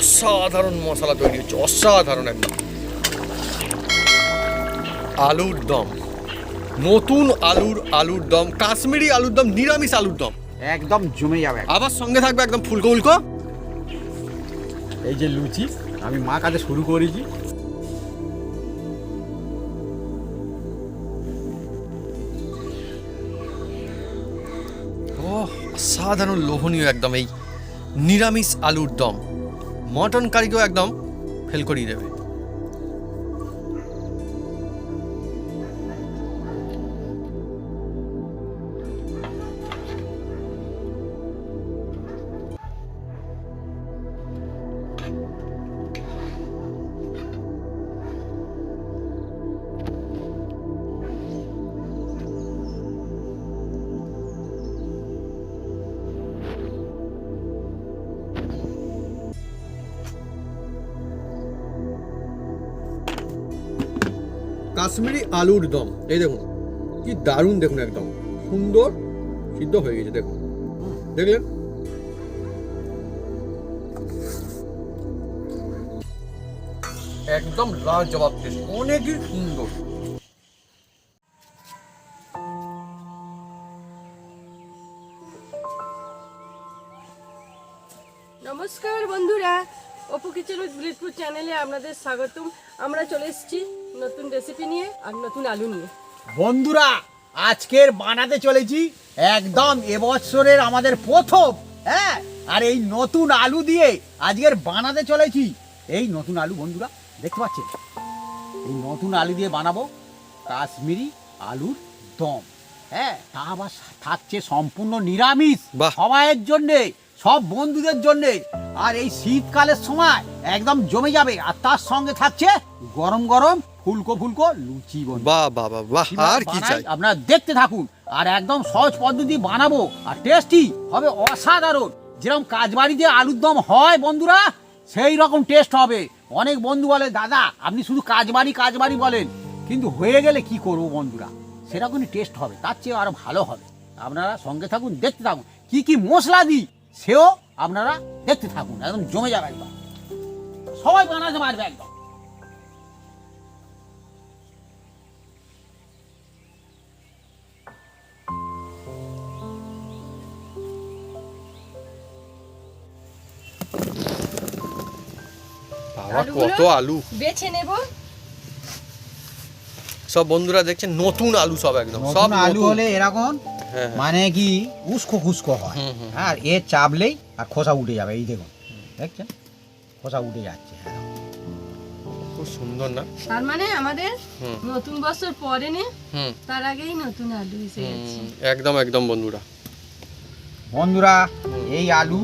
অসাধারণ মশলা তৈরি হচ্ছে অসাধারণ একদম আলুর দম। নতুন আলুর আলুর দম কাশ্মীরি আলুর দম নিরামিষ আলুর দম। একদম জমে যাবে। আবার সঙ্গে থাকবে একদম ফুলকো ফুলকো এই যে লুচি আমি মা কাছে শুরু করেছি। ও সাধারণ লোভনীয় একদম এই নিরামিষ আলুর দম। মটন কারিকেও একদম ফেল করিয়ে দেবে। কাশ্মীরি আলুর দম। এই দেখুন, কি দারুণ দেখুন একদম। সুন্দর, সিদ্ধ হয়ে গেছে, দেখুন। দেখলেন? একদম লাল জবাব টেস্ট অনেকই সুন্দর। নমস্কার বন্ধুরা, অপু কিচেন উইথ চ্যানেলে আপনাদের স্বাগতম। আমরা চলে এসেছি নতুন রেসিপি নিয়ে আর নতুন আলু নিয়ে। বন্ধুরা আজকের বানাতে চলেছি একদম এবছরের আমাদের প্রথম হ্যাঁ? আর এই নতুন আলু দিয়ে আজকের বানাতে চলেছি। এই নতুন আলু বন্ধুরা দেখতে পাচ্ছেন? এই নতুন আলু দিয়ে বানাবো কাশ্মীরি আলুর দম হ্যাঁ? তা আবার থাকছে সম্পূর্ণ নিরামিষ। সবাইয়ের জন্যে সব বন্ধুদের জন্যে। আর এই শীতকালের সময় একদম জমে যাবে আর তার সঙ্গে থাকছে গরম গরম ফুলকো ফুলকো লুচি বাহ বাহ বাহ বাহ আর কি চাই? আপনারা দেখতে থাকুন আর একদম সহজ পদ্ধতি বানাবো আর টেস্টি হবে অসাধারণ। যেরকম কাজবাড়িতে আলুর দম হয় বন্ধুরা সেই রকম টেস্ট হবে। অনেক বন্ধু বলে দাদা আপনি শুধু কাজবাড়ি কাজবাড়ি বলেন। কিন্তু হয়ে গেলে কি করব বন্ধুরা? সেরকমই টেস্ট হবে তার চেয়ে আরও ভালো হবে। আপনারা সঙ্গে থাকুন দেখতে থাকুন। কি কি মশলা দিই সেও আপনারা দেখতে থাকুন একদম জমে যাবে একদম সবাই বানাতে পারবে একদম। কত আলু? বেছে নেব। সব বন্ধুরা দেখছেন নতুন আলু সব একদম সব আলু হলে এরকম হ্যাঁ হ্যাঁ। মানে কি উস্কো খুস্কো হয়। আর এ চাপলেই আর খোসা উঠে যাবে এই দেখুন। দেখছেন? খোসা উঠে যাচ্ছে হ্যাঁ। খুব সুন্দর না? তার মানে আমাদের নতুন বছর পরে নে তার আগেই নতুন আলু এসে গেছে একদম একদম বন্ধুরা। বন্ধুরা এই আলু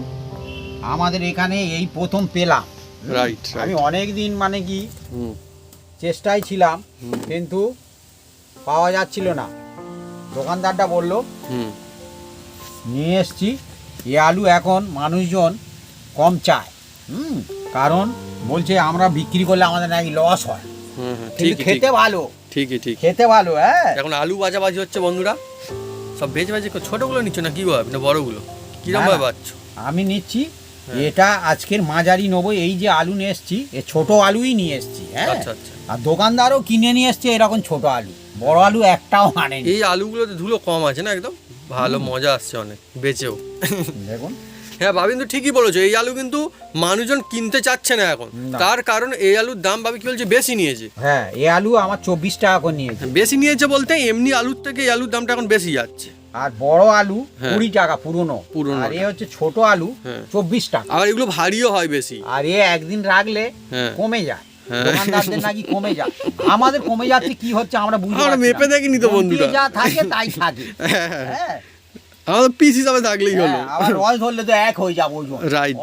আমাদের এখানে এই প্রথম পেলাম। রাইট আমি অনেক দিন মানে কি হুম। চেষ্টায় ছিলাম কিন্তু পাওয়া যাচ্ছিল না। দোকানদারটা বলল হুম। নিয়ে এসছি। এ আলু এখন মানুষজন কম চায়। হুম কারণ বলছে আমরা বিক্রি করলে আমাদের নাকি লস হয়। ঠিক খেতে ভালো। ঠিকই ঠিক খেতে ভালো হ্যাঁ। এখন আলু বাজাবাজি হচ্ছে বন্ধুরা। সব ভেজ ভাজি ছোটগুলো নিচ্ছ না? কি ভাবে না বড়গুলো? কিরম না, ভাবে। বাচ্চ আমি নিচ্ছি। এটা আজকের মাঝারি নেব এই যে আলু নিয়ে এসছি এ ছোট আলুই নিয়ে এসছি হ্যাঁ? আচ্ছা আচ্ছা। আর দোকানদারও কিনে নিয়ে এসছে এরকম ছোট আলু বড় আলু একটাও আনেনি। এই আলুগুলোতে ধুলো কম আছে না একদম? ভালো মজা আসছে অনেক বেচেও। দেখুন। হ্যাঁ বাবি কিন্তু ঠিকই বলেছ এই আলু কিন্তু মানুষজন কিনতে চাচ্ছে না এখন। তার কারণ এই আলুর দাম বাবি কি বলছে বেশি নিয়েছে। হ্যাঁ এই আলু আমার চব্বিশ টাকা করে নিয়েছে। বেশি নিয়েছে বলতে এমনি আলুর থেকে এই আলুর দামটা এখন বেশি যাচ্ছে। আর বড় আলু হ্যাঁ। কুড়ি টাকা পুরনো। পুরনো। আর এ হচ্ছে ছোট আলু হ্যাঁ। চব্বিশ টাকা। আবার এগুলো ভারীও হয় বেশি। আর এ একদিন রাখলে হ্যাঁ। কমে যায়। হ্যাঁ। দোকানদারদের নাকি কমে যায়। আমাদের কমে যাচ্ছে কি হচ্ছে আমরা বুঝতে আমরা পারছি মেপে। দেখিনি তো বন্ধুরা। যা থাকে তাই থাকে। হ্যাঁ, হ্যাঁ। হ্যাঁ আমাদের পিস হিসাবে থাকলেই হলো। হ্যাঁ, আবার রস ধরলে তো এক হয়ে যাব ওজন.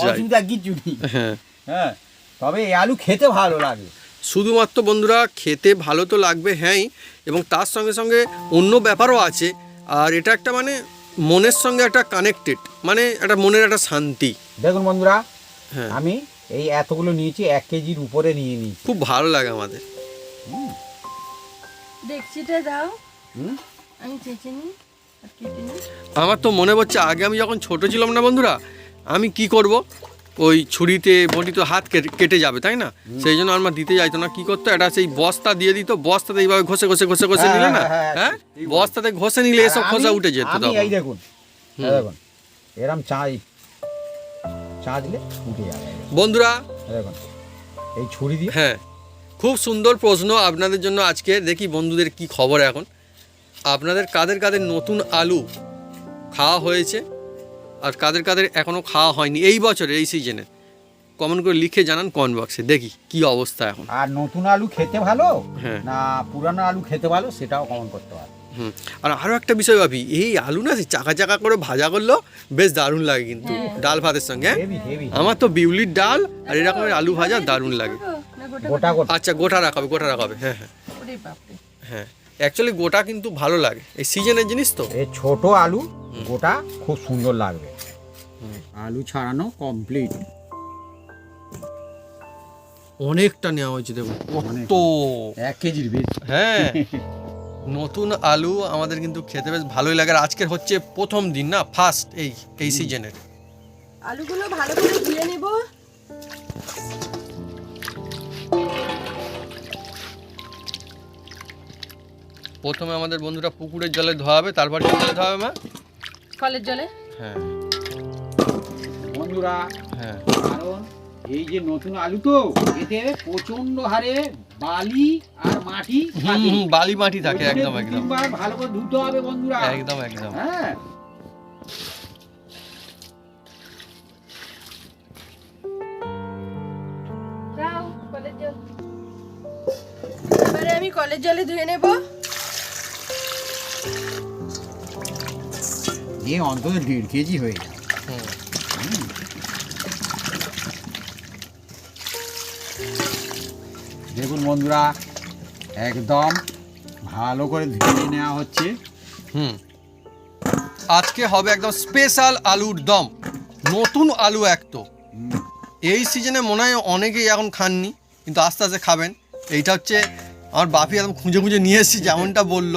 অসুবিধা নেই। হ্যাঁ। হ্যাঁ। তবে এই আলু খেতে ভালো লাগে। শুধুমাত্র বন্ধুরা খেতে ভালো তো লাগবে হ্যাঁই। এবং তার সঙ্গে সঙ্গে অন্য ব্যাপারও আছে। আর এটা একটা মানে মনের সঙ্গে একটা কানেক্টেড মানে একটা মনের একটা শান্তি। দেখুন বন্ধুরা হ্যাঁ। আমি এই এতগুলো নিয়েছি এক কেজির উপরে নিয়ে নিয়েছি। খুব ভালো লাগে আমাদের। দেখছিটা দাও। আমি চেঁচে নিই নিই। আমার তো মনে হচ্ছে আগে আমি যখন ছোট ছিলাম না বন্ধুরা আমি কি করব? ওই ছুরিতে বটি তো হাত কেটে- যাবে তাই না? সেই জন্য আমার দিতে যাইতো না। কি করতো? এটা সেই বস্তা দিয়ে দিত বস্তাতে এইভাবে ঘষে ঘষে ঘষে ঘষে হ্যাঁ, নিলে না? হ্যাঁ, হ্যাঁ, হ্যাঁ বস্তাতে ঘষে নিলে এসব খোসা উঠে যেত তখন। এই দেখুন এরম চাই। চাঁচলে উঠে যাবে। বন্ধুরা দেখুন এই ছুরি দিয়ে হ্যাঁ খুব সুন্দর প্রশ্ন আপনাদের জন্য আজকে। দেখি বন্ধুদের কি খবর এখন। আপনাদের কাদের কাদের নতুন আলু খাওয়া হয়েছে? আর কাদের কাদের এখনও খাওয়া হয়নি এই বছরে এই সিজনে কমেন্ট করে লিখে জানান কমেন্ট বক্সে দেখি কি অবস্থা এখন। আর নতুন আলু খেতে ভালো হ্যাঁ। না পুরানো আলু খেতে ভালো সেটাও কমন করতে পারে হুম আর আরও একটা বিষয় ভাবি এই আলু না সেই চাকা চাকা করে ভাজা করলেও বেশ দারুণ লাগে কিন্তু ডাল ভাতের সঙ্গে হ্যাঁ? আমার তো বিউলির ডাল আর এরকমের আলু ভাজা দারুণ লাগে। আচ্ছা গোটা রাখাবে গোটা রাখাবে হ্যাঁ হ্যাঁ। হ্যাঁ অ্যাকচুয়ালি গোটা কিন্তু ভালো লাগে। এই সিজনের জিনিস তো। এই ছোট আলু গোটা খুব সুন্দর লাগবে। আলু ছাড়ানো কমপ্লিট অনেকটা নেওয়া হয়েছে দেখুন। কত। এক কেজির বেশি। হ্যাঁ। নতুন আলু আমাদের কিন্তু খেতে বেশ ভালোই লাগে। আর আজকের হচ্ছে প্রথম দিন না ফার্স্ট এই এই সিজনের আলুগুলো ভালো করে ধুয়ে নেব। প্রথমে আমাদের বন্ধুরা পুকুরের জলে ধোয়াবে তারপর কি জলে ধোয়াবে মা? কলের জলে? হ্যাঁ। বন্ধুরা। হ্যাঁ। কারণ এই যে নতুন আলু তো এতে প্রচণ্ড হারে বালি আর মাটি বালি মাটি থাকে একদম একদম। ভালো করে ধুতে হবে বন্ধুরা। একদম একদম। হ্যাঁ। আমি কলের জলে ধুয়ে নেব। এ অন্তত দেড় কেজি হয়ে যায় দেখুন বন্ধুরা একদম ভালো করে ধুয়ে নেওয়া হচ্ছে। হুম। আজকে হবে একদম স্পেশাল আলুর দম নতুন আলু এক তো। এই সিজনে মনে হয় অনেকেই এখন খাননি কিন্তু আস্তে আস্তে খাবেন। এইটা হচ্ছে আমার বাপি একদম খুঁজে খুঁজে নিয়ে এসেছি যেমনটা বলল।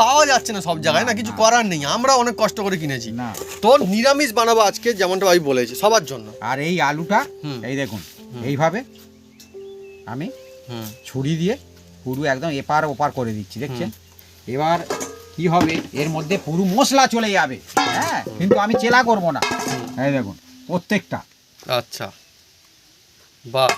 পাওয়া যাচ্ছে না সব জায়গায় না কিছু করার নেই আমরা অনেক কষ্ট করে কিনেছি। না। তো নিরামিষ বানাবো আজকে যেমনটা ভাই বলেছি সবার জন্য। আর এই আলুটা। এই দেখুন এইভাবে আমি ছুরি দিয়ে পুরো একদম এপার ওপার করে দিচ্ছি দেখছেন? এবার কি হবে? এর মধ্যে পুরু মশলা চলে যাবে। হ্যাঁ? কিন্তু আমি চেলা করব না। এই দেখুন প্রত্যেকটা। আচ্ছা। বাহ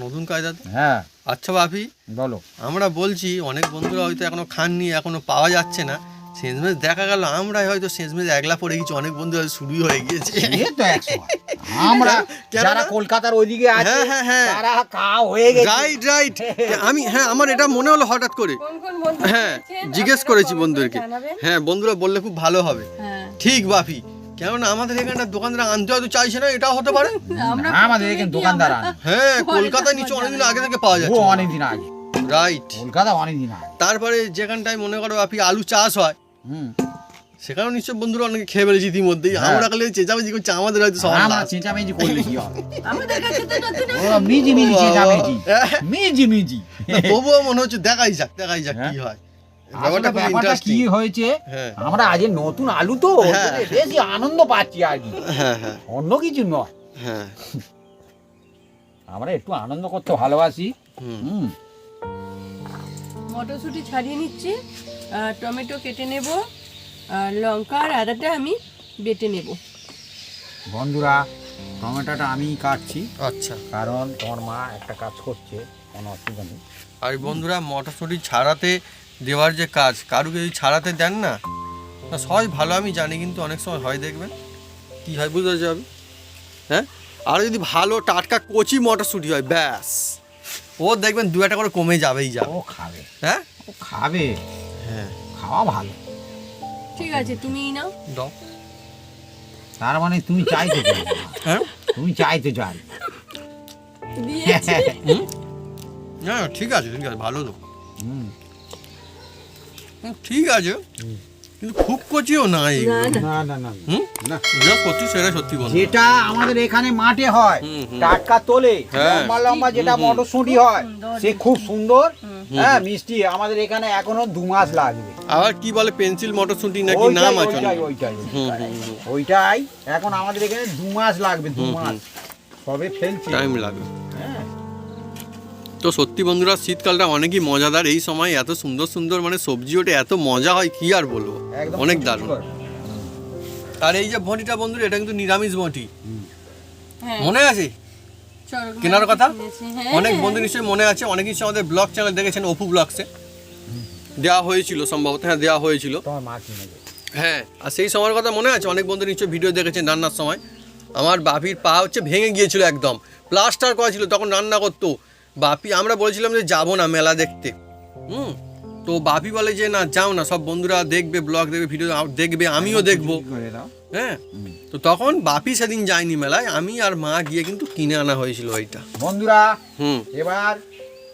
নতুন কায়দা তো। হ্যাঁ। আচ্ছা বাপি বলো। আমরা বলছি অনেক বন্ধুরা হয়তো এখনও খাননি এখনও পাওয়া যাচ্ছে না। শেষমেশ দেখা গেল আমরাই হয়তো শেষমেশ একলা পড়ে গেছি অনেক বন্ধু হয়তো শুরুই হয়ে গিয়েছে। তো আমরা যারা কলকাতার ওইদিকে আছে হ্যাঁ, হ্যাঁ, হ্যাঁ। তারা কা হয়ে গেছে। রাইট রাইট আমি হ্যাঁ আমার এটা মনে হলো হঠাৎ করে। কোন কোন বন্ধু হ্যাঁ জিজ্ঞেস করেছি বন্ধুদেরকে। হ্যাঁ বন্ধুরা বললে খুব ভালো হবে। হ্যাঁ। ঠিক বাপি। কেননা আমাদের এখানটা দোকানদার আনতে হয়তো চাইছে না এটাও হতে পারে। আমাদের এখানে দোকানদার হ্যাঁ কলকাতায় নিচে অনেকদিন। আগে থেকে পাওয়া ও যাচ্ছে। অনেকদিন আগে। রাইট কলকাতা অনেকদিন আগে। তারপরে যেখানটায় মনে করো আপনি আলু চাষ হয় হুম। সেখানেও নিশ্চয় বন্ধুরা অনেকে খেয়ে ফেলেছি ইতিমধ্যেই। হ্যাঁ। আমরা খালি চেঁচামেচি করছি আমাদের হয়তো আমরা চেঁচামেচি করলে কি হবে? আমাদের কাছে তো নতুন মিজি মিজি চেঁচামেচি। হ্যাঁ। মিজি মিজি তবুও মনে হচ্ছে দেখাই যাক দেখাই যাক হ্যাঁ। কি হয়। ব্যাপারটা কি হয়েছে? হ্যাঁ। আমরা আজ নতুন আলু তো হ্যাঁ। বেশি আনন্দ পাচ্ছি আর কি। হ্যাঁ হ্যাঁ। অন্য কিছু নয়। হ্যাঁ। আমরা একটু আনন্দ করতে ভালোবাসি। হুম। হুম। ছাড়িয়ে নিচ্ছি। টমেটো কেটে নেব আর লঙ্কা আর আদাটা আমি বেটে নেব। বন্ধুরা টমেটোটা আমি কাটছি। আচ্ছা। কারণ তোমার মা একটা কাজ করছে কোনো অসুবিধা নেই। আর বন্ধুরা মটরশুঁটি ছাড়াতে দেওয়ার যে কাজ কারুকে যদি ছাড়াতে দেন না না সহজ ভালো আমি জানি কিন্তু অনেক সময় হয় দেখবেন। কি হয় বুঝতে যাবে হ্যাঁ? আর যদি ভালো টাটকা কচি মটরশুঁটি হয় ব্যাস। ও দেখবেন দু একটা করে কমে যাবেই যাবে ও খাবে। হ্যাঁ? ও খাবে। হ্যাঁ। খাওয়া ভালো। ঠিক আছে তুমি নাও। দাও। তার মানে তুমি চাইতে চাই হ্যাঁ? তুমি চাইতে চাই দিয়েছি। হ্যাঁ ঠিক আছে ঠিক আছে ভালো তো। হুম। হুম, ঠিক আছে। কিন্তু খুব কচিও না এইগুলো না, না। না না যা সত্যি সেটা সত্যি বল যেটা আমাদের এখানে মাঠে হয়। টাটকা তোলে হ্যাঁ। লম্বা লম্বা যেটা। মটরশুঁটি হয় সে খুব সুন্দর। হ্যাঁ মিষ্টি আমাদের এখানে এখনও দু মাস লাগবে। আবার কি বলে পেন্সিল মটরশুঁটি নাকি নাম আছে ওইটাই, ওইটাই, এখন আমাদের এখানে দু মাস লাগবে দু মাস। সবে ফেলছি। টাইম লাগবে। তো সত্যি বন্ধুরা শীতকালটা অনেকই মজাদার। এই সময় এত সুন্দর সুন্দর মানে সবজি ওঠে এত মজা হয় কি আর বলব? অনেক দারুণ। আর এই যে বটিটা বন্ধুরা এটা কিন্তু নিরামিষ বটি হ্যাঁ। মনে আছে? কেনার কথা? হ্যাঁ। অনেক বন্ধু নিশ্চয়ই মনে আছে অনেক নিশ্চয়ই আমাদের ব্লগ চ্যানেল দেখেছেন অপু ব্লগসে। দেওয়া হয়েছিল সম্ভবত হ্যাঁ দেওয়া হয়েছিল। হ্যাঁ আর সেই সময়ের কথা মনে আছে? অনেক বন্ধু নিশ্চয়ই ভিডিও দেখেছেন রান্নার সময়। আমার বাপির পা হচ্ছে ভেঙে গিয়েছিল একদম। প্লাস্টার করা ছিল তখন রান্না করতো। বাপি আমরা বলেছিলাম যে যাব না মেলা দেখতে। হুম? তো বাপি বলে যে না যাও না সব বন্ধুরা দেখবে ব্লগ দেখবে ভিডিও দেখবে আমিও দেখব। হ্যাঁ? তো তখন বাপি সেদিন যায়নি মেলায় আমি আর মা গিয়ে কিন্তু কিনে আনা হয়েছিল ওইটা। বন্ধুরা হুম। এবার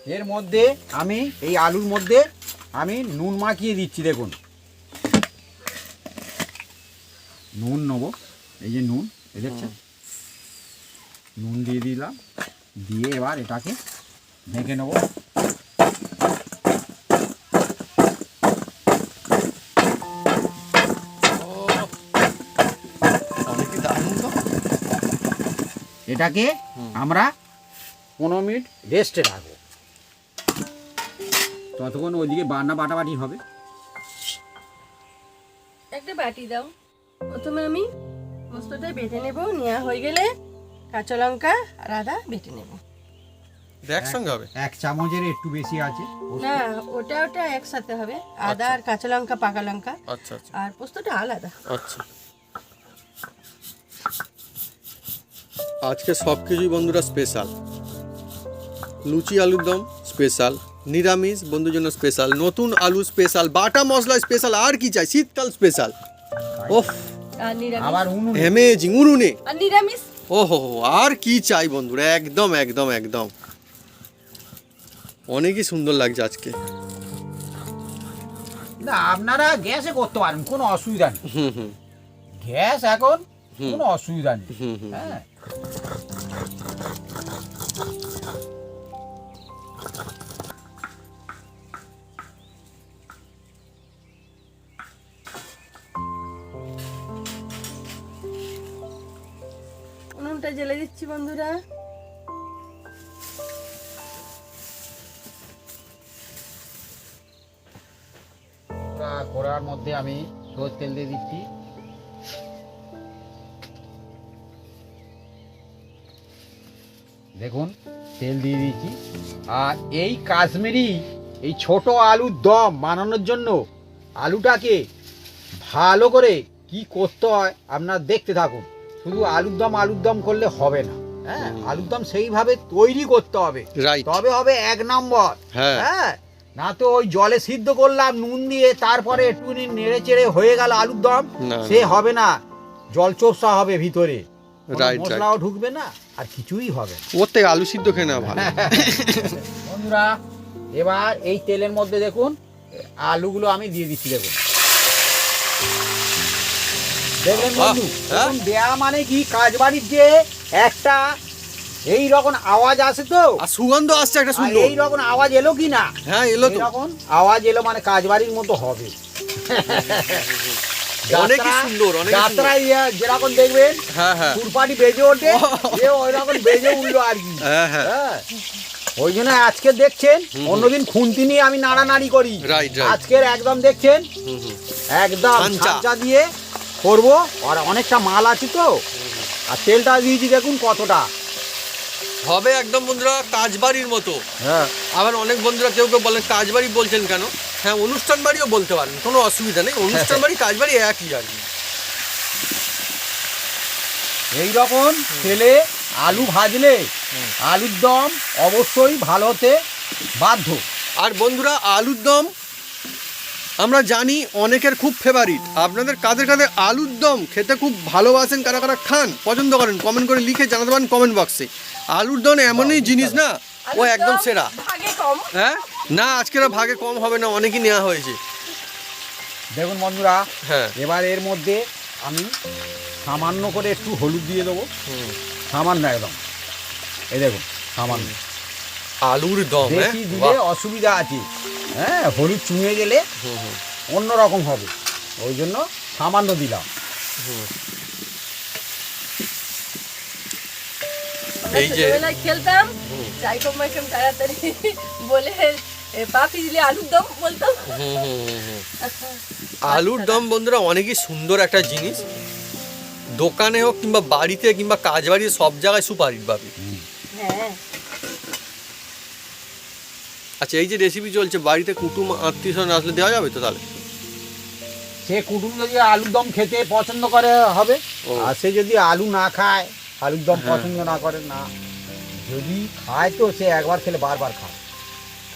এর মধ্যে আমি এই আলুর মধ্যে আমি নুন মাখিয়ে দিচ্ছি দেখুন। নুন নেব এই যে নুন এই দেখছেন? নুন দিয়ে দিলাম দিয়ে এবার এটাকে ঢেকে নেব। এটাকে আমরা পনেরো মিনিট রেস্টে রাখব। ততক্ষণ ওইদিকে বান্না বাটাবাটি হবে। একটা বাটি দাও। প্রথমে আমি পোস্তটা বেটে নেব। নেওয়া হয়ে গেলে কাঁচা লঙ্কা আর আদা বেটে নেব। একসঙ্গে হবে। এক চামচের একটু বেশি আছে। না ওটা ওটা একসাথে হবে। আদা আর কাঁচা লঙ্কা পাকা লঙ্কা। আচ্ছা আচ্ছা। আর পোস্তটা আলাদা। আচ্ছা। আজকে সব কিছুই বন্ধুরা স্পেশাল লুচি আলুর দম স্পেশাল নিরামিষ বন্ধুর জন্য স্পেশাল নতুন আলু স্পেশাল বাটা মশলা স্পেশাল আর কি চাই? শীতকাল স্পেশাল ওফ। আর নিরামিষ? আবার উনুন। অ্যামেজিং উনুনে। আর নিরামিষ? ওহো আর কি চাই বন্ধুরা? একদম একদম একদম। অনেকই সুন্দর লাগছে আজকে। না আপনারা গ্যাসে করতে পারেন কোনো অসুবিধা নেই। হুম হুম। গ্যাস এখন হুম। কোনো অসুবিধা নেই। হুম হুম হ্যাঁ। উনুনটা জ্বেলে দিচ্ছি বন্ধুরা। পুরা কড়ার মধ্যে আমি সরষের তেল দিয়ে দিচ্ছি। দেখুন তেল দিয়ে দিয়েছি। আর এই কাশ্মীরি এই ছোট আলুর দম বানানোর জন্য আলুটাকে ভালো করে কি করতে হয় আপনার দেখতে থাকুন। শুধু আলুর দম আলুর দম করলে হবে না। হ্যাঁ আলুর দম সেইভাবে তৈরি করতে হবে। তবে হবে এক নম্বর। হ্যাঁ। হ্যাঁ না তো ওই জলে সিদ্ধ করলাম নুন দিয়ে তারপরে একটুখানি নেড়ে চেড়ে হয়ে গেল আলুর দম সে হবে না জল চোষা হবে ভিতরে. মশলাও ঢুকবে না আর কিছুই হবে। ওর থেকে আলু সিদ্ধ খেয়ে নেওয়া ভালো বন্ধুরা এবার এই তেলের মধ্যে দেখুন আলুগুলো আমি দিয়ে দিচ্ছি দেখুন দেখলেন বন্ধু হ্যাঁ? দেয়া মানে কি কাজ বাড়ির যে একটা এই রকম আওয়াজ আসে তো। আর সুগন্ধ আসছে একটা সুন্দর। এই রকম আওয়াজ এলো কি না? হ্যাঁ এলো তো। এরকম আওয়াজ এলো মানে কাজবাড়ির মতো হবে। অনেকই যাত্রা- সুন্দর, অনেকই সুন্দর। যাত্রায় ইয়া যেরকম দেখবেন হ্যাঁ হ্যাঁ। কুরপাটি বেজে ওঠে যে ওই রকম বেজে উঠল আর কি। হ্যাঁ হ্যাঁ। হ্যাঁ। ওই জন্য আজকে দেখছেন অন্যদিন খুন্তি নিয়ে আমি নাড়ানাড়ি করি. আজকের একদম দেখছেন। একদম। খাঞ্চা দিয়ে করব। আর অনেকটা মাল আছে তো। আর তেলটা দিয়েছি দেখুন কতটা। হবে একদম বন্ধুরা কাজবাড়ির মতো। হ্যাঁ। আবার অনেক বন্ধুরা কেউ কেউ বলেন কাজবাড়ি বলছেন কেন? হ্যাঁ অনুষ্ঠান বাড়িও বলতে পারেন কোনো অসুবিধা নেই। অনুষ্ঠান বাড়ি কাজবাড়ি একই আর কি। এই রকম তেলে আলু ভাজলে আলুর দম অবশ্যই ভালো হতে বাধ্য। আর বন্ধুরা আলুর দম আমরা জানি অনেকের খুব ফেভারিট আপনাদের কাদের কাদের আলুর দম খেতে খুব ভালোবাসেন কারা কারা খান পছন্দ করেন কমেন্ট করে লিখে জানাতে পারেন কমেন্ট বক্সে আলুর দম এমনই জিনিস না ও একদম সেরা। হ্যাঁ? না আজকের আর ভাগে কম হবে না অনেকই নেওয়া হয়েছে। দেখুন বন্ধুরা হ্যাঁ। এবার এর মধ্যে আমি সামান্য করে একটু হলুদ দিয়ে দেবো। সামান্য একদম। এই দেখুন সামান্য। আলুর দম হ্যাঁ? দিলে অসুবিধা আছে। হ্যাঁ হলুদ চুঁয়ে গেলে হুম, হুম, অন্য রকম হবে। ওই জন্য সামান্য দিলাম। এই যে- খেলতাম। চাইকম মাইকম তাড়াতাড়ি বলে আলুর দম বলতাম হুম, হুম, হুম, হুম। আলুর দম বন্ধুরা অনেকই সুন্দর একটা জিনিস। দোকানে হোক কিংবা বাড়িতে কিংবা কাজ বাড়িতে সব জায়গায় সুপারিট পাবি হ্যাঁ। আচ্ছা এই যে রেসিপি চলছে বাড়িতে কুটুম আত্মীয় স্বজন আসলে দেওয়া যাবে তো তাহলে? সে কুটুম যদি আলুর দম খেতে পছন্দ করে হবে। আর সে যদি আলু না খায় আলুর দম হ্যাঁ। পছন্দ না করে না। যদি খায় তো সে একবার খেলে বারবার খায়।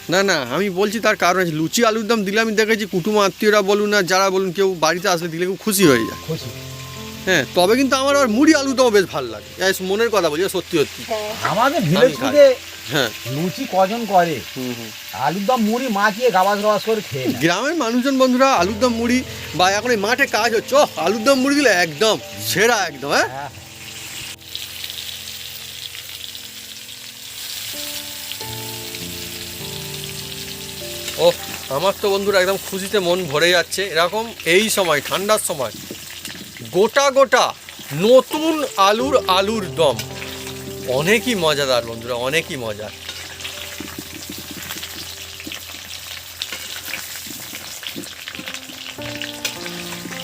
না না আমি বলছি তার কারণ আছে। লুচি আলুর দম দিলে আমি দেখেছি কুটুম আত্মীয়রা বলুন না যারা বলুন কেউ বাড়িতে আসলে দিলে খুব খুশি হয়ে যায়। খুশি। হ্যাঁ তবে কিন্তু আমার আর মুড়ি আলু দম বেশ ভালো লাগে। মনের কথা বলছি সত্যি সত্যি। হ্যাঁ। আমাদের ভিলেজ হ্যাঁ লুচি কজন করে? হুম হুম। আলুর দম মুড়ি মাখিয়ে গাবাস গাবাস করে খেয়ে গ্রামের মানুষজন বন্ধুরা আলুর দম মুড়ি বা এখন এই মাঠে কাজ হচ্ছে আলুর দম মুড়ি দিলে একদম সেরা একদম হ্যাঁ। হ্যাঁ। ও আমার তো বন্ধুরা একদম খুশিতে মন ভরে যাচ্ছে। এরকম এই সময় ঠান্ডার সময় গোটা গোটা নতুন আলুর আলুর দম। অনেকই মজাদার বন্ধুরা অনেকই মজার।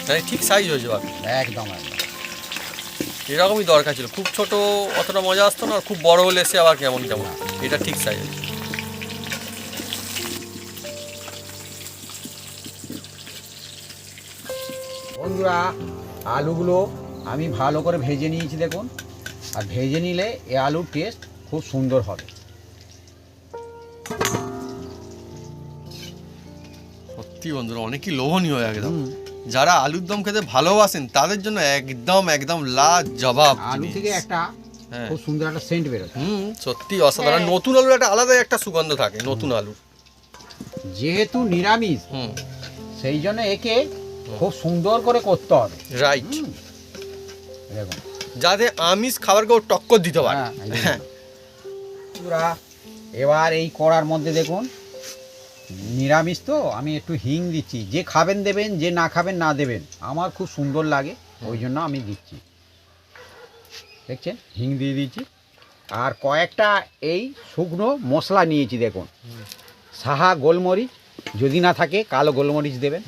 হ্যাঁ ঠিক সাইজ হয়েছে বাকি একদম এরকমই দরকার ছিল। খুব ছোট অতটা মজা আসতো না আর খুব বড় হলে সে আবার কেমন কেমন। এটা ঠিক সাইজ বন্ধুরা আলুগুলো আমি ভালো করে ভেজে নিয়েছি দেখুন। আর ভেজে নিলে এ আলুর টেস্ট খুব সুন্দর হবে। সত্যি বন্ধুরা অনেকই লোভনীয় একদম যারা আলুর দম খেতে ভালোবাসেন তাদের জন্য একদম একদম লা জবাব আলু থেকে একটা হ্যাঁ। খুব সুন্দর একটা সেন্ট বেরোয়। হুম সত্যি অসাধারণ। হ্যাঁ। নতুন আলুর একটা আলাদা একটা সুগন্ধ থাকে নতুন আলু। যেহেতু নিরামিষ হুম। সেই জন্য একে খুব সুন্দর করে করতে হবে। রাইট দেখুন যাতে আমিষ খাবারকেও টক্কর দিতে পারে। হ্যাঁ, হ্যাঁ। এবার এই কড়ার মধ্যে দেখুন নিরামিষ তো আমি একটু হিং দিচ্ছি। যে খাবেন দেবেন যে না খাবেন না দেবেন। আমার খুব সুন্দর লাগে ওই জন্য আমি দিচ্ছি। দেখছেন? হিং দিয়ে দিচ্ছি। আর কয়েকটা এই শুকনো মশলা নিয়েছি দেখুন। সাহা গোলমরিচ যদি না থাকে কালো গোলমরিচ দেবেন।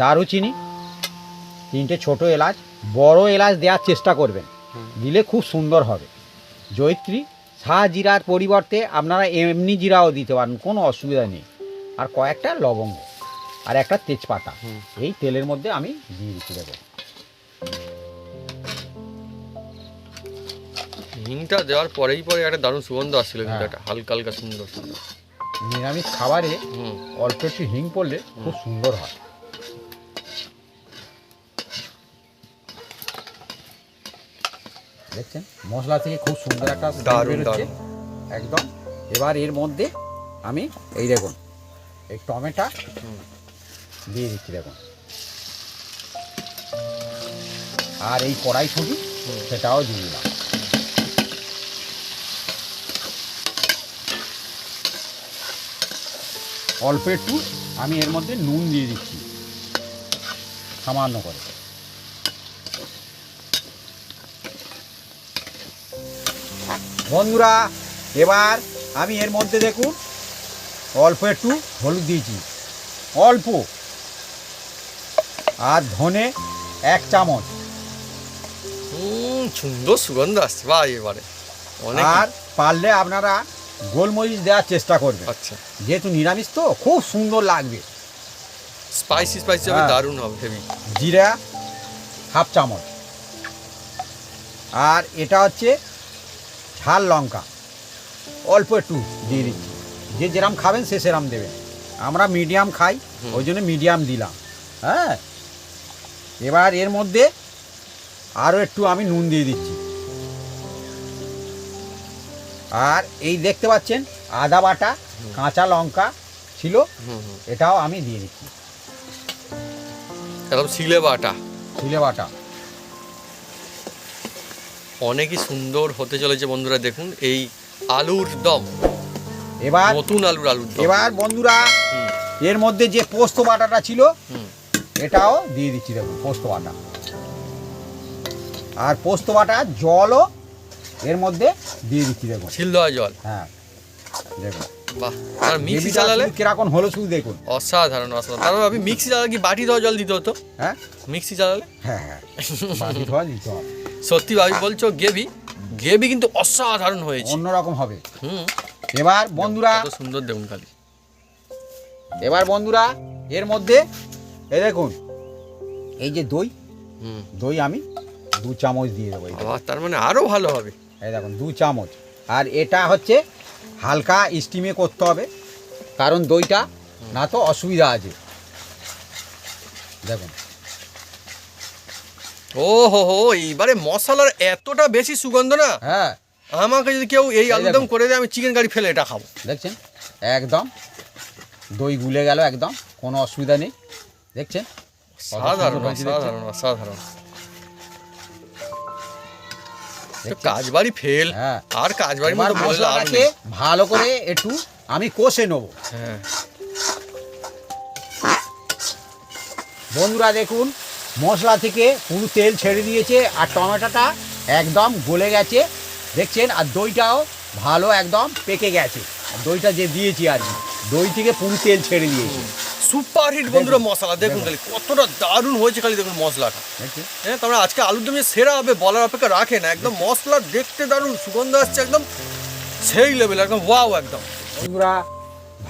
দারুচিনি তিনটে ছোট এলাচ। বড় এলাচ দেওয়ার চেষ্টা করবেন। দিলে খুব সুন্দর হবে। জয়িত্রী শাহ জিরার পরিবর্তে আপনারা এমনি জিরাও দিতে পারেন কোনো অসুবিধা নেই। আর কয়েকটা লবঙ্গ আর একটা তেজপাতা এই তেলের মধ্যে আমি দিয়ে দিতে দেখো হিংটা দেওয়ার পরেই পরে একটা দারুণ সুগন্ধ আসছিল কিন্তু হ্যাঁ। একটা হালকা হালকা সুন্দর। সুন্দর নিরামিষ খাবারে অল্প একটু হিং পড়লে খুব সুন্দর হয়। দেখছেন? মশলা থেকে খুব সুন্দর একটা দারুণ, বেরোচ্ছে। একদম। এবার এর মধ্যে আমি এই দেখুন এই টমেটো। দিয়ে দিচ্ছি দেখুন। আর এই কড়াই ছুটি সেটাও দিয়ে দিলাম। অল্প একটু আমি এর মধ্যে নুন দিয়ে দিচ্ছি সামান্য করে। বন্ধুরা এবার আমি এর মধ্যে দেখুন অল্প একটু হলুদ দিয়েছি। অল্প। আর ধনে এক চামচ। সুন্দর সুগন্ধ আসছে। বা এবারে। আর পারলে আপনারা গোলমরিচ দেওয়ার চেষ্টা করবেন। আচ্ছা। যেহেতু নিরামিষ তো খুব সুন্দর লাগবে। স্পাইসি স্পাইসি হবে হ্যাঁ। দারুণ হবে হেভি। জিরা হাফ চামচ। আর এটা হচ্ছে ঝাল লঙ্কা। অল্প একটু দিয়ে দিচ্ছি। যে যেরাম খাবেন সে সেরাম দেবেন। আমরা মিডিয়াম খাই ওই জন্য মিডিয়াম দিলাম। হ্যাঁ? এবার এর মধ্যে আরও একটু আমি নুন দিয়ে দিচ্ছি। আর এই দেখতে পাচ্ছেন আদা বাটা কাঁচা লঙ্কা ছিল এটাও আমি দিয়ে দিচ্ছি। একদম শিলে বাটা। ছিলে বাটা। অনেকই সুন্দর হতে চলেছে বন্ধুরা দেখুন এই আলুর দম। এবার নতুন আলুর আলুর দম। এবার বন্ধুরা এর মধ্যে যে পোস্ত বাটাটা ছিল এটাও দিয়ে দিচ্ছি দেখুন পোস্ত বাটা। আর পোস্ত বাটা জলও এর মধ্যে দিয়ে দিচ্ছি দেখুন। ছিল জল। হ্যাঁ দেখুন। বাহ আর মিক্সি চালালে শুধু কীরকম হলো শুধু দেখুন। অসাধারণ অসাধারণ। তারপর আপনি মিক্সি চালালে কি বাটি দেওয়া জল দিতে হতো? হ্যাঁ। মিক্সি চালালে? হ্যাঁ হ্যাঁ। বাটি ধোয়া দিতে হবে। সত্যি ভাবি বলছো গেভি গেভি কিন্তু অসাধারণ হয়েছে। অন্যরকম হবে। হুম। এবার বন্ধুরা সুন্দর দেখুন খালি। এবার বন্ধুরা এর মধ্যে এই দেখুন এই যে দই হুম। দই আমি দু চামচ দিয়ে দেবো তার মানে আরও ভালো হবে। এই দেখুন দু চামচ। আর এটা হচ্ছে হালকা স্টিমে করতে হবে কারণ দইটা না তো অসুবিধা আছে। দেখুন ও হো হো এইবারে মশলার এতটা বেশি সুগন্ধ না? হ্যাঁ। আমাকে যদি কেউ এই আলুদম করে দেয় আমি চিকেন কারি ফেলে এটা খাব। দেখছেন? একদম। দই গুলে গেল একদম কোনো অসুবিধা নেই। দেখছেন? সাধারণ তো দেখছেন? কাজ বাড়ি ফেল হ্যাঁ। আর কাজ মতো মশলাটাকে ভালো করে একটু আমি কষে নেব। হ্যাঁ। বন্ধুরা দেখুন মশলা থেকে পুরো তেল ছেড়ে দিয়েছে আর টমেটোটা একদম গলে গেছে। দেখছেন? আর দইটাও ভালো একদম পেকে গেছে। আর দইটা যে দিয়েছি আর কি দই থেকে পুরো তেল ছেড়ে দিয়েছে। সুপার হিট বন্ধুরা মশলা। দেখুন খালি কতটা দারুণ হয়েছে খালি দেখুন মশলাটা। হ্যাঁ তোমরা আজকে আলুর দমে সেরা হবে বলার অপেক্ষা রাখে না। একদম মশলা দেখতে দারুণ সুগন্ধ আসছে একদম সেই লেভেল একদম ওয়াও একদম। বন্ধুরা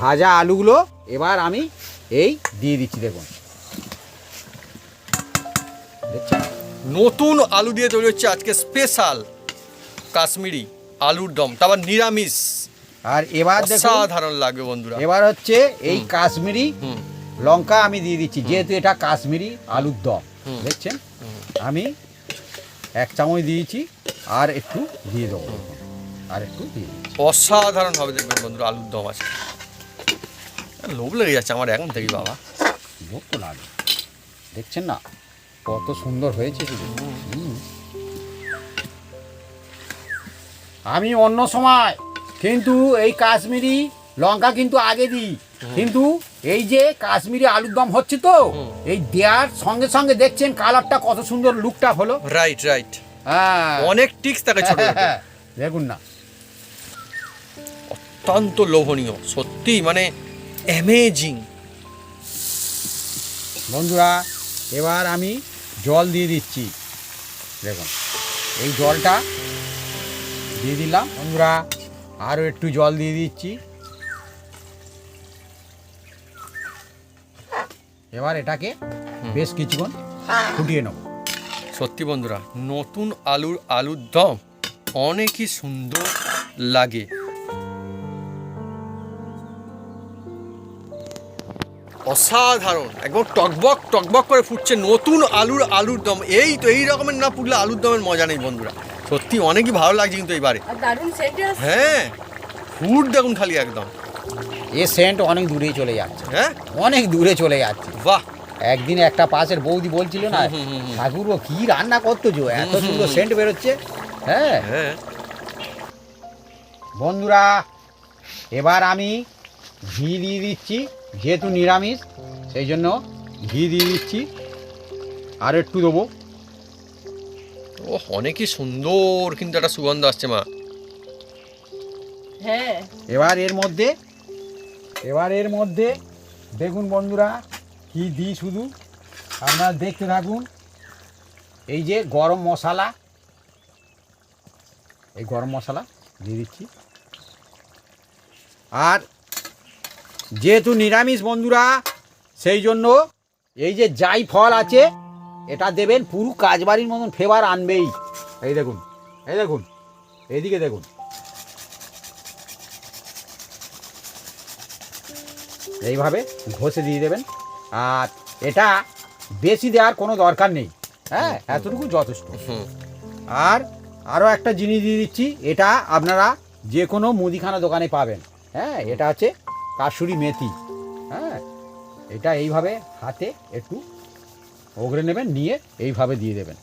ভাজা আলুগুলো এবার আমি এই দিয়ে দিচ্ছি দেখুন। নতুন আলু দিয়ে তৈরি হচ্ছে আজকে স্পেশাল কাশ্মীরি আলুর দম তারপর নিরামিষ। আর এবার দেখুন অসাধারণ লাগবে বন্ধুরা। এবার হচ্ছে এই কাশ্মীরি লঙ্কা আমি দিয়ে দিচ্ছি যেহেতু এটা কাশ্মীরি আলুর দম দেখছেন? আমি এক চামচ দিয়েছি আর একটু দিয়ে দেবো। আর একটু দিয়ে অসাধারণ হবে দেখবেন বন্ধুরা আলুর দম আছে লোভ লেগে যাচ্ছে আমার এখন থেকে বাবা। লোভ তো লাগে। দেখছেন না? কত সুন্দর হয়েছে আমি অন্য সময় কিন্তু এই কাশ্মীরি লঙ্কা কিন্তু আগে দিই। কিন্তু এই যে কাশ্মীরি আলুর দম হচ্ছে তো এই দেওয়ার সঙ্গে সঙ্গে দেখছেন কালারটা কত সুন্দর লুকটা হলো। রাইট রাইট হ্যাঁ। অনেক টিক্স থাকে ছোট। দেখুন না। অত্যন্ত লোভনীয় সত্যি মানে অ্যামেজিং বন্ধুরা এবার আমি জল দিয়ে দিচ্ছি। দেখুন এই জলটা দিয়ে দিলাম। আমরা আরও একটু জল দিয়ে দিচ্ছি। এবার এটাকে বেশ কিছুক্ষণ ফুটিয়ে নেব। সত্যি বন্ধুরা নতুন আলুর আলুর দম অনেকই সুন্দর লাগে। অসাধারণ। একদম টকবক টকবক করে ফুটছে নতুন আলুর আলুর দম। এই তো এই রকমের না ফুটলে আলুর দমের মজা নেই বন্ধুরা। সত্যি অনেকই ভালো লাগছে কিন্তু এইবারে আর দারুণ সেন্টে হ্যাঁ ফুড দেখুন খালি একদম। এ সেন্ট অনেক দূরেই চলে যাচ্ছে। হ্যাঁ? অনেক দূরে চলে যাচ্ছে। বাহ! একদিন একটা পাশের বৌদি বলছিল না। ঠাকুর ও কি রান্না করতো জো? এত সুন্দর সেন্ট বেরোচ্ছে। হ্যাঁ। হ্যাঁ। বন্ধুরা এবার আমি ঘি দিয়ে দিচ্ছি। যেহেতু নিরামিষ সেই জন্য ঘি দিয়ে দিচ্ছি। আর একটু দেবো। ও অনেকই সুন্দর কিন্তু একটা সুগন্ধ আসছে মা। হ্যাঁ। এবার এর মধ্যে এবার এর মধ্যে দেখুন বন্ধুরা কি দিই শুধু। আপনারা দেখতে থাকুন। এই যে গরম মশলা এই গরম মশলা দিয়ে দিচ্ছি। আর যেহেতু নিরামিষ বন্ধুরা সেই জন্য এই যে যাই ফল আছে এটা দেবেন পুরো কাজবাড়ির মতন ফেভার আনবেই। এই দেখুন এই দেখুন এইদিকে দেখুন। এইভাবে ঘষে দিয়ে দেবেন। আর এটা বেশি দেওয়ার কোনো দরকার নেই। হ্যাঁ এতটুকু যথেষ্ট। আর আরও একটা জিনিস দিয়ে দিচ্ছি এটা আপনারা যে কোনো মুদিখানা দোকানে পাবেন। হ্যাঁ এটা হচ্ছে কাশুরি মেথি। হ্যাঁ এটা এইভাবে হাতে একটু ওগড়ে নেবেন নিয়ে এইভাবে দিয়ে দেবেন।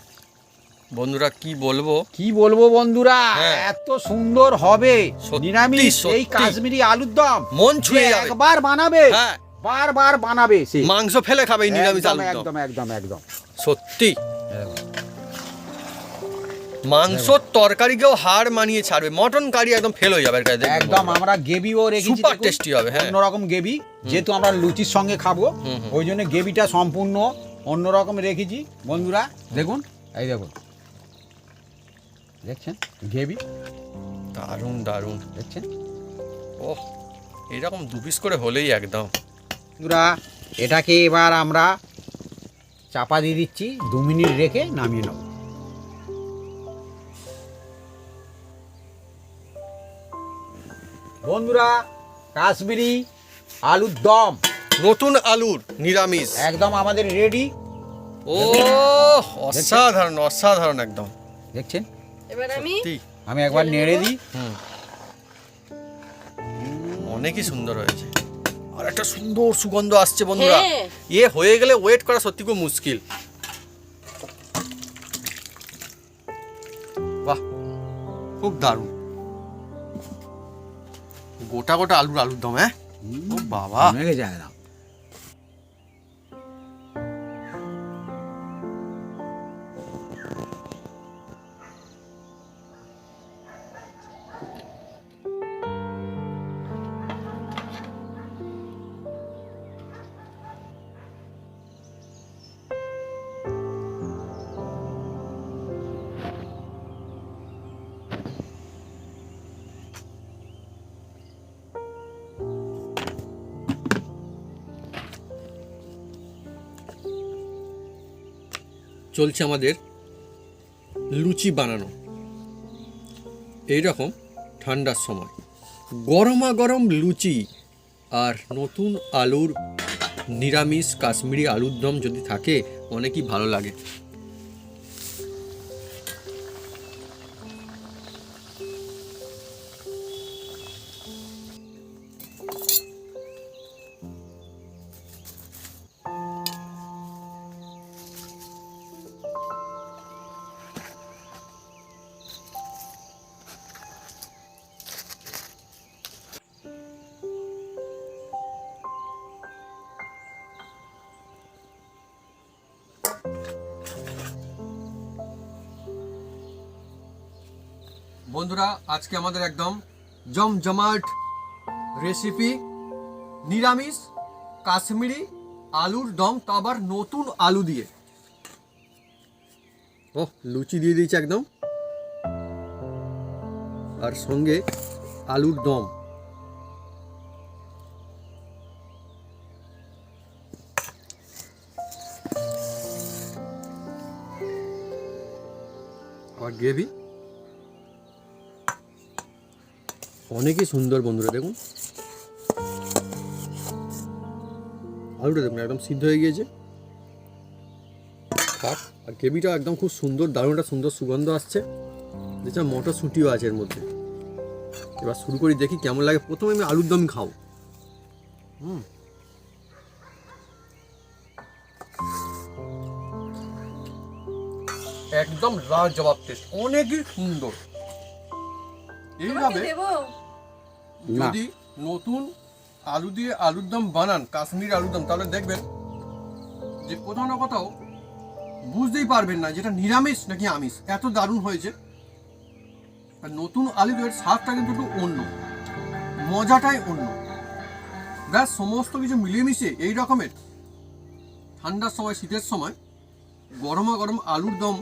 বন্ধুরা কি বলব? কি বলব বন্ধুরা? হ্যাঁ। এত সুন্দর হবে। নিরামিষ এই কাশ্মীরি আলুর দম। মন ছুঁয়ে যাবে। একবার বানাবে হ্যাঁ। বারবার বানাবে সে। মাংস ফেলে খাবে নিরামিষ আলুর দম। একদম একদম একদম। সত্যি। মাংসর তরকারিকেও হার মানিয়ে ছাড়বে। মটন কারি একদম ফেল হয়ে যাবে একদম। আমরা গেবিও রেখেছি Super দেখুন। tasty হবে, হ্যাঁ। অন্যরকম গেবি যেহেতু আমরা লুচির সঙ্গে খাব। ওই জন্য গেবিটা সম্পূর্ণ অন্যরকম রেখেছি। বন্ধুরা দেখুন এই দেখুন। দেখছেন? গেবি দারুণ দারুণ। দেখছেন? ও এরকম দু পিস করে হলেই একদম। বন্ধুরা এটাকে এবার আমরা চাপা দিয়ে দিচ্ছি দু মিনিট রেখে নামিয়ে নেব। বন্ধুরা কাশ্মীরি আলুর দম। নতুন আলুর নিরামিষ। একদম আমাদের রেডি ও অসাধারণ অসাধারণ একদম। দেখছেন? এবার আমি আমি একবার নেড়ে দিই। হুম। অনেকই সুন্দর হয়েছে। আর একটা সুন্দর সুগন্ধ আসছে বন্ধুরা। হ্যাঁ। এ হয়ে গেলে ওয়েট করা সত্যি খুব মুশকিল। বাহ খুব দারুণ। গোটা গোটা আলুর আলুর দম হ্যাঁ? ও বাবা। মেঘে যায় না চলছে আমাদের লুচি বানানো। এই রকম ঠান্ডার সময়। গরমা গরম লুচি আর নতুন আলুর নিরামিষ কাশ্মীরি আলুর দম যদি থাকে, অনেকই ভালো লাগে। আজকে আমাদের একদম জমজমাট রেসিপি নিরামিষ, কাশ্মীরি আলুর দম, তা আবার নতুন আলু দিয়ে। ও লুচি দিয়ে দিয়েছে একদম। আর সঙ্গে আলুর দম। আর গ্রেভি। অনেকই সুন্দর বন্ধুরা দেখুন। আলুটা দেখুন একদম সিদ্ধ হয়ে গিয়েছে। আর গ্রেভিটা একদম খুব সুন্দর দারুণ একটা সুন্দর সুগন্ধ আসছে। দেখছিলাম মটরশুঁটিও আছে এর মধ্যে। এবার শুরু করি দেখি কেমন লাগে। প্রথমে আমি আলুর দম খাও। হুম। একদম লাল জবাব টেস্ট অনেকই সুন্দর। এইভাবে। যদি নতুন আলু দিয়ে আলুর দম বানান, কাশ্মীর আলুর দম, তাহলে দেখবেন যে কোথাও না কোথাও বুঝতেই পারবেন না যেটা নিরামিষ নাকি আমিষ। এত দারুণ হয়েছে। আর নতুন আলু এর স্বাদটা কিন্তু একটু অন্য। মজাটাই অন্য। ব্যাস, সমস্ত কিছু মিলেমিশে এই রকমের ঠান্ডার সময়, শীতের সময় গরমা গরম আলুর দম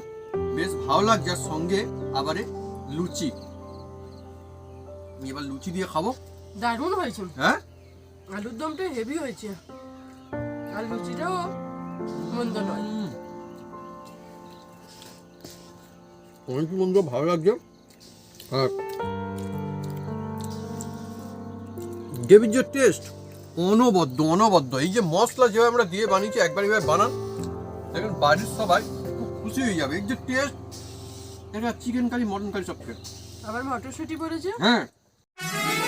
বেশ ভালো লাগছে। সঙ্গে আবারে লুচি। এবার লুচি দিয়ে খাব। দারুণ হয়েছে। হ্যাঁ? আলুর দমটা হেভি হয়েছে। আর লুচিটাও মন্দ নয়। অনেক বন্ধু ভালো লাগছে? আর গ্রেভির যে টেস্ট অনবদ্য অনবদ্য। এই যে মশলা যেভাবে আমরা দিয়ে বানিয়েছি একবার এভাবে বানান দেখেন বাড়ির সবাই খুব খুশি হয়ে যাবে। এই যে টেস্ট এটা চিকেন কারি মটন কারি সব খেয়ে আবার মটরশুঁটি পড়েছে? হ্যাঁ। Yeah.